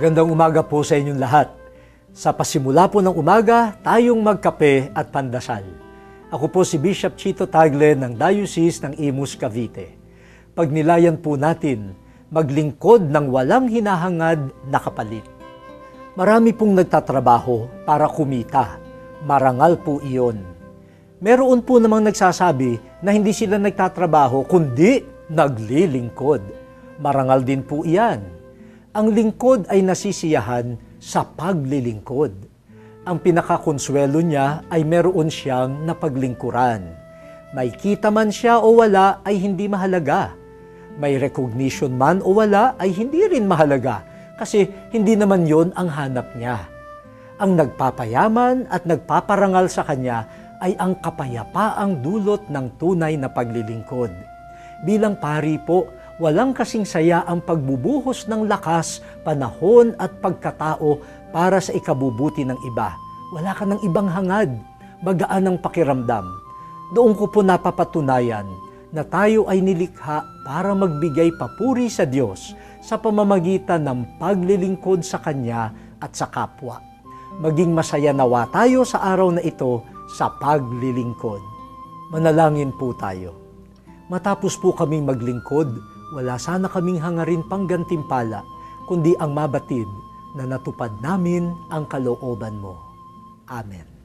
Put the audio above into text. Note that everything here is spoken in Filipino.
Magandang umaga po sa inyong lahat. Sa pasimula po ng umaga, tayong magkape at pandasal. Ako po si Bishop Chito Tagle ng Diocese ng Imus, Cavite. Pagnilayan po natin, maglingkod ng walang hinahangad na kapalit. Marami pong nagtatrabaho para kumita. Marangal po iyon. Meron po namang nagsasabi na hindi sila nagtatrabaho kundi naglilingkod. Marangal din po iyan. Ang lingkod ay nasisiyahan sa paglilingkod. Ang pinakakonsuelo niya ay meron siyang napaglingkuran. May kita man siya o wala ay hindi mahalaga. May recognition man o wala ay hindi rin mahalaga kasi hindi naman yon ang hanap niya. Ang nagpapayaman at nagpaparangal sa kanya ay ang kapayapaang dulot ng tunay na paglilingkod. Bilang pari po, walang kasing saya ang pagbubuhos ng lakas, panahon at pagkatao para sa ikabubuti ng iba. Wala ka ng ibang hangad, magaan ang pakiramdam. Doon ko po napapatunayan na tayo ay nilikha para magbigay papuri sa Diyos sa pamamagitan ng paglilingkod sa Kanya at sa kapwa. Maging masaya nawa tayo sa araw na ito sa paglilingkod. Manalangin po tayo. Matapos po kaming maglingkod, wala sana kaming hangarin pang gantimpala, kundi ang mabatid na natupad namin ang kalooban mo. Amen.